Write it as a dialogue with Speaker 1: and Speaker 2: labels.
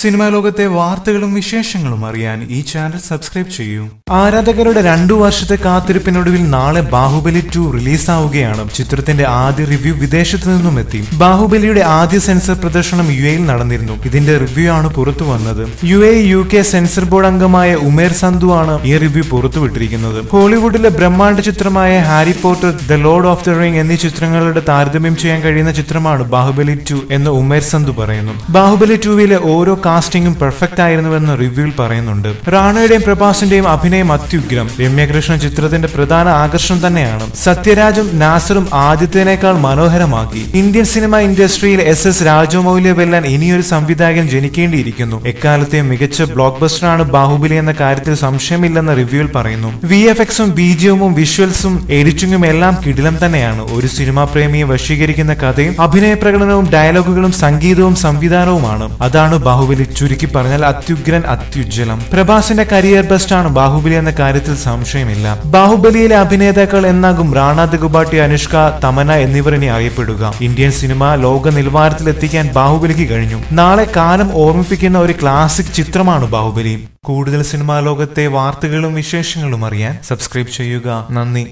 Speaker 1: Cinema ലോകത്തെ വാർത്തകളും വിശേഷങ്ങളും അറിയാൻ ഈ ചാനൽ സബ്സ്ക്രൈബ് ചെയ്യൂ. ആരാധകരുടെ രണ്ടു വർഷത്തെ കാത്തിരിപ്പിനൊടുവിൽ നാളെ ബാഹുബലി ടു റിലീസാവുകയാണ്. ചിത്രത്തിന്റെ ആദ്യ റിവ്യൂ വിദേശത്തു നിന്നും എത്തി. ബാഹുബലിയുടെ ആദ്യ സെൻസർ പ്രദർശനം യു എയിൽ നടന്നിരുന്നു. ഇതിന്റെ റിവ്യൂ ആണ് പുറത്തു വന്നത്. U A U K censor board അംഗമായ ഉമേർ സന്ധു ആണ് ഈ റിവ്യൂ പുറത്തുവിട്ടിരിക്കുന്നത് ഹോളിവുഡിലെ ബ്രഹ്മാണ്ഡ ചിത്രമായ Harry Potter the Lord of the Ring എന്നീ ചിത്രങ്ങളുടെ താരതമ്യം ചെയ്യാൻ കഴിയുന്ന ചിത്രമാണ് ബാഹുബലി ടു എന്ന് ഉമേർ സന്ധു പറയുന്നു. ബാഹുബലി ടുവിലെ ഓരോ കാസ്റ്റിംഗും പെർഫെക്റ്റ് ആയിരുന്നുവെന്ന് റിവ്യൂവിൽ പറയുന്നുണ്ട്. റാണയുടെയും പ്രഭാസിന്റെയും അഭിനയം അത്യുഗ്രം. രമ്യകൃഷ്ണൻ ചിത്രത്തിന്റെ പ്രധാന ആകർഷണം തന്നെയാണ്. സത്യരാജും നാസറും ആദ്യത്തേനേക്കാൾ മനോഹരമാക്കി. ഇന്ത്യൻ സിനിമ ഇൻഡസ്ട്രിയിൽ എസ് എസ് രാജമൗല്യ വെല്ലാൻ ഇനിയൊരു സംവിധായകൻ ജനിക്കേണ്ടിയിരിക്കുന്നു. എക്കാലത്തെയും മികച്ച ബ്ലോക്ക് ബസ്റ്ററാണ് ബാഹുബലി എന്ന കാര്യത്തിൽ സംശയമില്ലെന്ന് റിവ്യൂവിൽ പറയുന്നു. വി എഫ് എക്സും ബിജിഎമ്മും വിഷ്വൽസും എഡിറ്റിംഗും എല്ലാം കിടിലം തന്നെയാണ്. ഒരു സിനിമാ പ്രേമിയെ വശീകരിക്കുന്ന കഥയും അഭിനയ പ്രകടനവും ഡയലോഗുകളും സംഗീതവും സംവിധാനവുമാണ്. അതാണ് ബാഹുബലി. ചുരുക്കി പറഞ്ഞാൽ അത്യുഗ്രൻ അത്യുജ്വലം. പ്രഭാസിന്റെ കരിയർ ബെസ്റ്റ് ആണ് ബാഹുബലി എന്ന കാര്യത്തിൽ സംശയമില്ല. ബാഹുബലിയിലെ അഭിനേതാക്കൾ എന്നാകും റാണ ദഗുബാട്ടി അനുഷ്ക തമന എന്നിവർ ഇനി അറിയപ്പെടുക. ഇന്ത്യൻ സിനിമ ലോക നിലവാരത്തിൽ എത്തിക്കാൻ ബാഹുബലിക്ക് കഴിഞ്ഞു. നാളെ കാലം ഓർമ്മിപ്പിക്കുന്ന ഒരു ക്ലാസിക് ചിത്രമാണ് ബാഹുബലി. കൂടുതൽ സിനിമാ ലോകത്തെ വാർത്തകളും വിശേഷങ്ങളും അറിയാൻ സബ്സ്ക്രൈബ് ചെയ്യുക. നന്ദി.